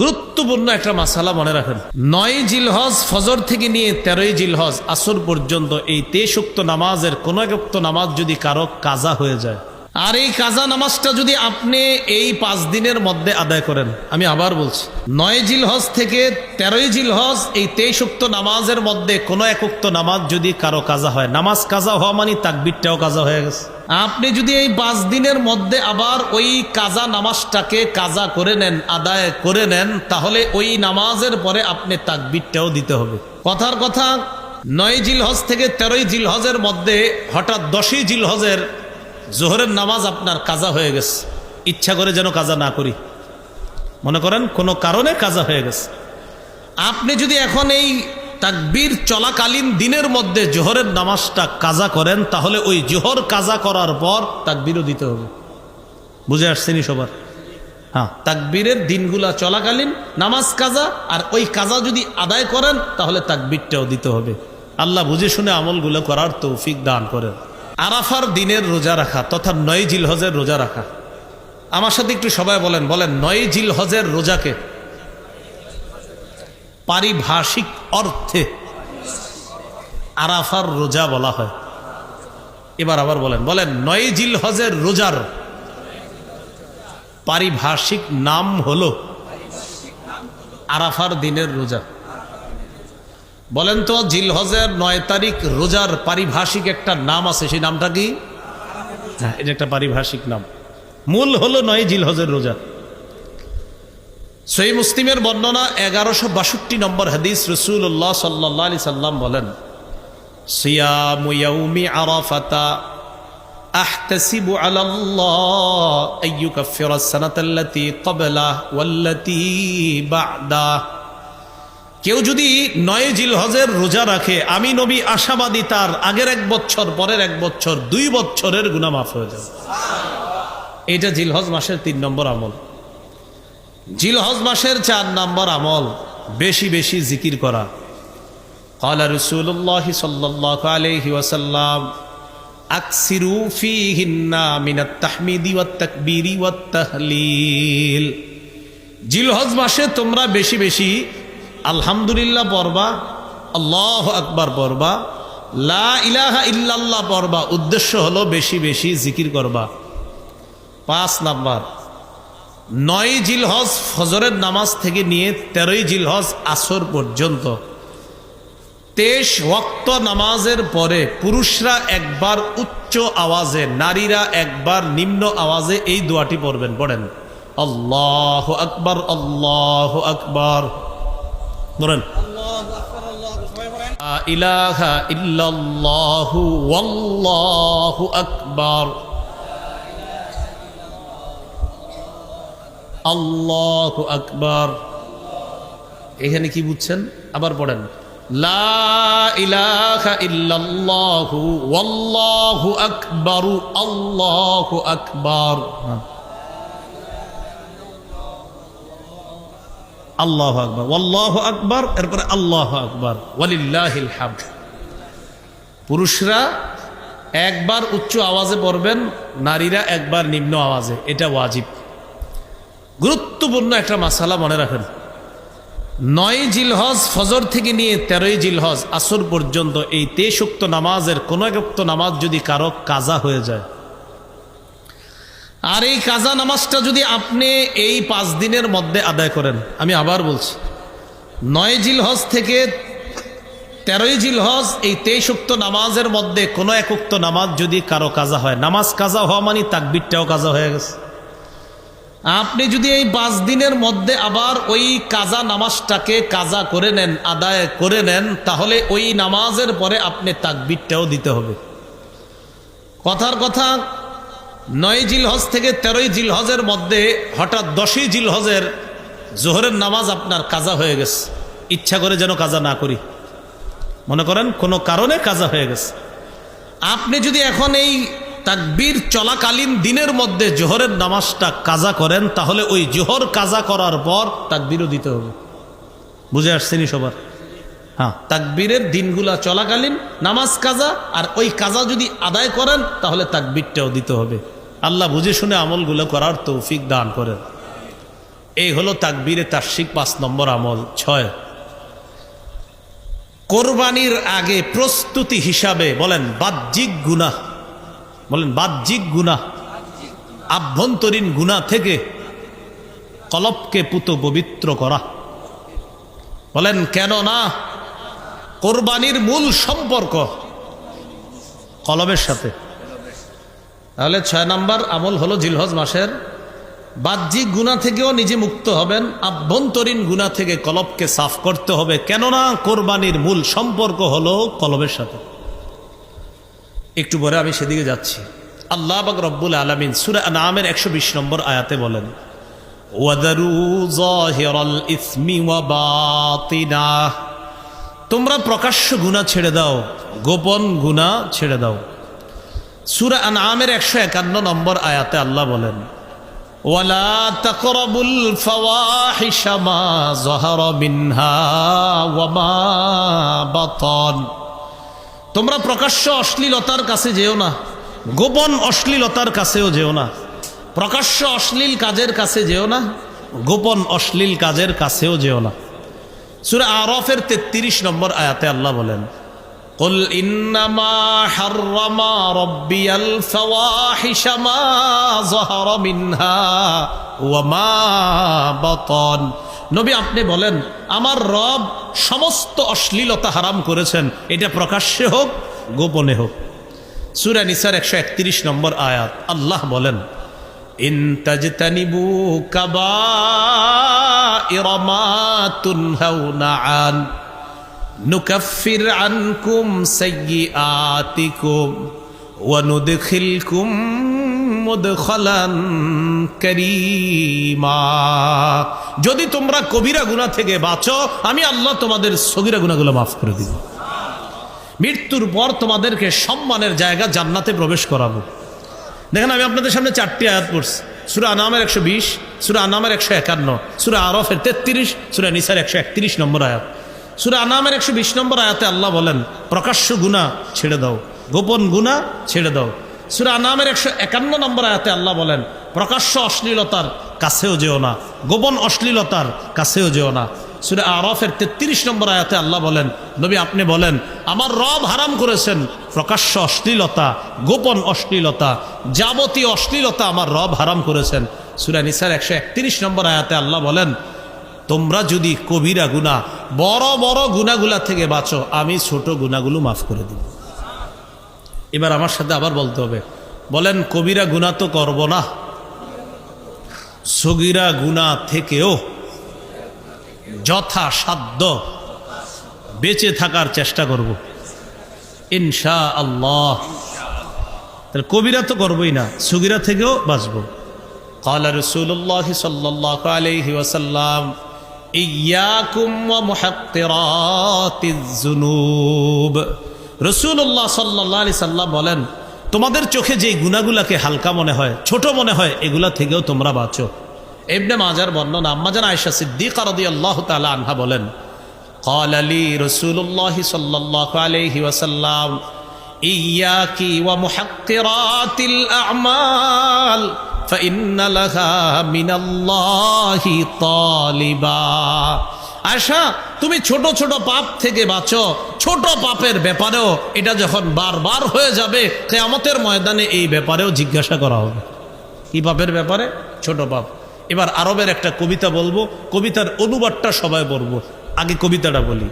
গুরুত্বপূর্ণ একটা মাসালা মনে রাখেন। নয় জিলহজ ফজর থেকে নিয়ে তেরোই জিলহজ আসর পর্যন্ত এই তেসুক্ত নামাজের কোন একক্ত নামাজ যদি কারও কাজা হয়ে যায় আর এই কাজা নামাজটা যদি আপনি এই পাঁচ দিনের মধ্যে আদায় করেন, আমি আবার বলছি, নয় জিলহজ থেকে তেরোই জিলহজ এই তেষুক্ত নামাজের মধ্যে কোনো এক উক্ত নামাজ যদি কারও কাজা হয়, নামাজ কাজা হওয়া মানে তাকবিরটাও কাজা হয়ে গেছে। আপনি যদি এই পাঁচ দিনের মধ্যে আবার ওই কাজা নামাজটাকে কাজা করে নেন, আদায় করে নেন, তাহলে ওই নামাজের পরে আপনি তাকবিরটাও দিতে হবে। কথার কথা, নয় জিলহজ থেকে তেরোই জিলহজের মধ্যে হঠাৎ দশই জিলহজের জোহরের নামাজ আপনার কাজা হয়ে গেছে। ইচ্ছা করে যেন কাজা না করি। মনে করেন, কোনো কারণে কাজা হয়ে গেছে। আপনি যদি এখন এই তাকবীর চলাকালীন দিনের মধ্যে জোহরের নামাজটা কাজা করেন, তাহলে ওই জোহর কাজা করার পর তাকবীরও দিতে হবে। বুঝে আসছেনি সবার? হ্যাঁ তাকবীরের দিনগুলা চলাকালীন, নামাজ কাজা, আর ওই কাজা যদি আদায় করেন, তাহলে তাকবীরটাও দিতে হবে। আল্লাহ বুঝে শুনে আমলগুলো করার তৌফিক দান করেন। আরাফার দিনের রোজা রাখা তথা নয় জিলহজের রোজা রাখা। আমার সাথে একটু সবাই বলেন বলেন, নয় জিলহজের রোজাকে? পারিভাষিক অর্থে আরাফার রোজা বলা হয়। এবার আবার বলেন বলেন, নয় জিল হজের রোজার পারিভাষিক নাম হলো আরাফার দিনের রোজা। বলেন তো জিলহজের নয় তারিখ রোজার পারিভাষিক একটা নাম আছে সেই নামটা কি হ্যাঁ এটা একটা পারিভাষিক নাম মূল হলো নয় জিলহজের রোজা সই মুসলিমের বর্ণনা এগারোশো বাষট্টি নম্বর হাদিস রসুল্লাহ সাল্লাহ আলি সাল্লাম বলেন সিয়ামু ইয়াউমি আরাফাতা أحتسب على الله أن يكفر السنة التي قبله والتي بعده কেউ যদি নয় জিলহজের রোজা রাখে আমি নবী আশাবাদী তার আগের এক বছর পরের এক বছর দুই বছরের গুণা মাফ হয়ে যাবে এটা জিলহজ মাসের তিন নম্বর আমল জিলহজ মাসের চার নম্বর আমল বেশি বেশি জিকির করা قال رسول الله صلى الله عليه وسلم أكثروا فيهن من التحميد والتكبير والتهليل জিলহজ মাসে তোমরা বেশি বেশি আলহামদুলিল্লাহ পড়বা, আল্লাহ আকবার পড়বা, লা ইলাহা ইল্লাল্লাহ পড়বা, উদ্দেশ্য হলো বেশি বেশি জিকির করবা। পাঁচ নাম্বার, নয় জিলহজ ফজরের নামাজ থেকে নিয়ে তেরোই জিলহজ আসর পর্যন্ত। তেইশ ওয়াক্ত নামাজের পরে পুরুষরা একবার উচ্চ আওয়াজে, নারীরা একবার নিম্ন আওয়াজে এই দোয়াটি পড়বেন, পড়েন। আল্লাহ আকবার আল্লাহ আকবার। বলেন লা ইলাহা ইল্লাল্লাহু ওয়াল্লাহু আকবার। আল্লাহ আকবার। এখানে কি বুঝছেন? আবার পড়েন। আকবারু। আল্লাহু আকবার। আল্লাহ আকবর, ওয়াল্লাহু আকবর, এরপরে আল্লাহ আকবার। ওয়ালিল্লাহিল হামদ। পুরুষরা একবার উচ্চ আওয়াজে পড়বেন, নারীরা একবার নিম্ন আওয়াজে। এটা ওয়াজিব। গুরুত্বপূর্ণ একটা মাসালা মনে রাখেন। নয় জিলহজ ফজর থেকে নিয়ে তেরোই জিলহজ আসর পর্যন্ত এই তেষুক্ত নামাজের কোনো এক উক্ত নামাজ যদি কারও কাজা হয়ে যায় আর এই কাজা নামাজটা যদি আপনি এই পাঁচ দিনের মধ্যে আদায় করেন, আমি আবার বলছি, নয় জিলহজ থেকে তেরোই জিলহজ এই তেইশুক্ত নামাজের মধ্যে কোনো এক উক্ত নামাজ যদি কারও কাজা হয়, নামাজ কাজা হওয়া মানে তাকবিরটাও কাজা হয়ে গেছে। আপনি যদি এই পাঁচ দিনের মধ্যে আবার ওই কাজা নামাজটাকে কাজা করে নেন, আদায় করে নেন, তাহলে ওই নামাজের পরে আপনি তাকবিরটাও দিতে হবে। কথার কথা নয় জিলহজ থেকে তেরোই জিলহজের মধ্যে হঠাৎ দশই জিলহজের জোহরের নামাজ আপনার কাজা হয়ে গেছে। ইচ্ছা করে যেন কাজা না করি। মনে করেন, কোনো কারণে কাজা হয়ে গেছে। আপনি যদি এখন এই তাকবীর চলাকালীন দিনের মধ্যে জোহরের নামাজটা কাজা করেন, তাহলে ওই জোহর কাজা করার পর তাকবীরও দিতে হবে। বুঝে আসছেনি সবার? হ্যাঁ। তাকবীরের দিনগুলা চলাকালীন, নামাজ, কাজা, আর ওই কাজা যদি আদায় করেন, তাহলে তাকবীরটাও দিতে হবে। আল্লাহ বুঝে শুনে আমলগুলো করার তৌফিক দান করেন। এই হলো তাকবীরে তার্শিক পাঁচ নম্বর আমল। ছয়, কোরবানির আগে প্রস্তুতি হিসাবে বলেন, বাহ্যিক গুনাহ। বলেন, বাহ্যিক গুনাহ। আভ্যন্তরীণ গুনাহ থেকে কলপকে পুত পবিত্র করা। বলেন কেন না কোরবানির মূল সম্পর্ক কলবের সাথে। তাহলে ছয় নাম্বার আমল হলো জিলহজ মাসের। বাহ্যিক গুণা থেকেও নিজে মুক্ত হবেন, আভ্যন্তরীণ গুণা থেকে কলবকে সাফ করতে হবে। কেননা কোরবানির মূল সম্পর্ক হলো কলবের সাথে। একটু পরে আমি সেদিকে যাচ্ছি। আল্লাহ বাক রব্বুল আলমিন সুরা নামের একশো বিশ নম্বর আয়াতে বলেন, ওয়াদারু জাহিরাল ইসমি ওয়া বাতিনাহ। তোমরা প্রকাশ্য গুণা ছেড়ে দাও, গোপন গুণা ছেড়ে দাও। সুরা আনআমের একশো একান্ন নম্বর আয়াতে আল্লাহ বলেন, ওয়ালা তোমরা প্রকাশ্য অশ্লীলতার কাছে যেও না, গোপন অশ্লীলতার কাছেও যেও না, প্রকাশ্য অশ্লীল কাজের কাছে যেও না, গোপন অশ্লীল কাজের কাছেও যেও না। সুরা আরফের তেত্রিশ নম্বর আয়াতে আল্লাহ বলেন قل إنما حرم ربي الفواحش ما ظهر منها وما بطن নবী আপনি বলেন আমার রব সমস্ত অশ্লীলতা হারাম করেছেন এটা প্রকাশ্যে হোক গোপনে হোক সুরা নিসার একশো একত্রিশ নম্বর আয়াত আল্লাহ বলেন ইন তাজতানিবু কাবাইর মা তুনহাউনা আন, নুকাফির আনকুম সাইয়্যাতিকুম ওয়া নুদখিলকুম মুদখালান কারীমা। যদি তোমরা কবিরা গুনাহ থেকে বাঁচো, আমি আল্লাহ তোমাদের সগীরা গুনাহগুলো মাফ করে দিব। মৃত্যুর পর তোমাদেরকে সম্মানের জায়গা জান্নাতে প্রবেশ করাবো। দেখেন, আমি আপনাদের সামনে চারটি আয়াত পড়ছি। সুরা আনামের একশো বিশ, সুরা আনামের একশো একান্ন, সুরা আরফের তেত্রিশ, সুরা নিসার একশো একত্রিশ নম্বর আয়াত। সুরা আনামের একশো বিশ নম্বর আয়াতে আল্লাহ বলেন, প্রকাশ্য গুণা ছেড়ে দাও, গোপন গুণা ছেড়ে দাও। সুরা আনামের একশো একান্ন নম্বর আয়াতে আল্লাহ বলেন, প্রকাশ্য অশ্লীলতার কাছেও যেও না, গোপন অশ্লীলতার কাছেও যেও না। সুরা আরফের তেত্রিশ নম্বর আয়াতে আল্লাহ বলেন, নবী, আপনি বলেন, আমার রব হারাম করেছেন প্রকাশ্য অশ্লীলতা, গোপন অশ্লীলতা, যাবতীয় অশ্লীলতা আমার রব হারাম করেছেন। সুরা নিসার একশো একত্রিশ নম্বর আয়াতে আল্লাহ বলেন, তোমরা যদি কবিরা গুণা বড় বড় গুণাগুলা থেকে বাঁচো, আমি ছোট গুণাগুলো মাফ করে দিব। এবার আমার সাথে আবার বলতে হবে, বলেন, কবিরা গুণা তো করব না। সগিরা গুণা থেকেও যথাসাধ্য বেঁচে থাকার চেষ্টা করব। ইনশা আল্লাহ তাহলে কবিরা তো করবই না, সুগিরা থেকেও বাঁচব। কালা রসুল্লাহ সাল্লাহ আলহি ওয়াসাল্লাম রসুল্লাহ সাল্লাহ আলি সাল্লাম বলেন, তোমাদের চোখে যে গুণাগুলাকে হালকা মনে হয়, ছোট মনে হয়, এগুলা থেকেও তোমরা বাঁচো। এমনি মাজার বর্ণনা আম্মাজান আয়সা সিদ্দিক আরদি আল্লাহ তালা আনহা বলেন قال لي رسول الله صلى الله عليه وسلم إياك ومحقرات الأعمال فإن لها من الله طالبا আশা তুমি ছোট ছোট পাপ থেকে বাঁচো ছোট পাপের ব্যাপারেও এটা যখন বারবার হয়ে যাবে কেয়ামতের ময়দানে এই ব্যাপারেও জিজ্ঞাসা করা হবে কি পাপের ব্যাপারে ছোট পাপ এবার আরবের একটা কবিতা বলবো কবিতার অনুবাদটা সবাই বলবো আগে কবিতাটা বলি।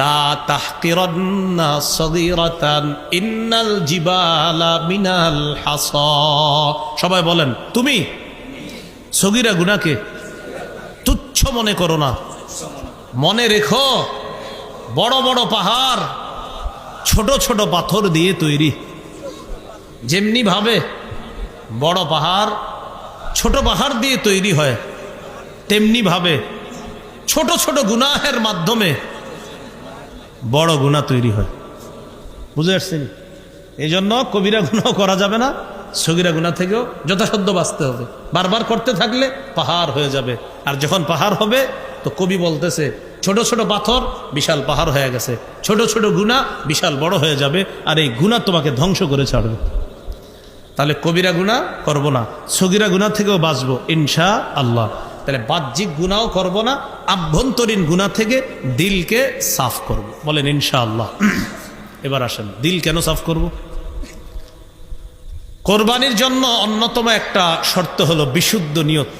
লা তাহকিরান্না সগীরাতান ইন্নাল জিবালা মিনাল হাসা। সবাই বলেন, তুমি সগীরা গুনাকে তুচ্ছ মনে করো না। মনে রেখো, বড় বড় পাহাড় ছোট ছোট পাথর দিয়ে তৈরি। যেমনি ভাবে বড় পাহাড় ছোট পাহাড় দিয়ে তৈরি হয়, তেমনি ভাবে ছোট ছোট গুনাহের মাধ্যমে বড় গুণা তৈরি হয়। বুঝে আসছেন? এই জন্য কবিরা গুণাও করা যাবে না, সগিরা গুণা থেকেও যথাসাধ্য বাঁচতে হবে। বারবার করতে থাকলে পাহাড় হয়ে যাবে। আর যখন পাহাড় হবে, তো কবি বলতেছে, ছোট ছোট পাথর বিশাল পাহাড় হয়ে গেছে, ছোট ছোট গুণা বিশাল বড় হয়ে যাবে, আর এই গুণা তোমাকে ধ্বংস করে ছাড়বে। তাহলে কবিরা গুণা করব না, সগিরা গুণা থেকেও বাঁচবো ইনশা আল্লাহ তাহলে বাহ্যিক গুণাও করব না, আভ্যন্তরীণ গুণা থেকে দিলকে সাফ করব। বলেন, ইনশাআল্লাহ। এবার আসেন, দিল কেন সাফ করব? কোরবানির জন্য অন্যতম একটা শর্ত হলো বিশুদ্ধ নিয়ত।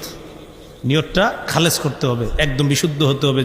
নিয়তটা খালেজ করতে হবে, একদম বিশুদ্ধ হতে হবে।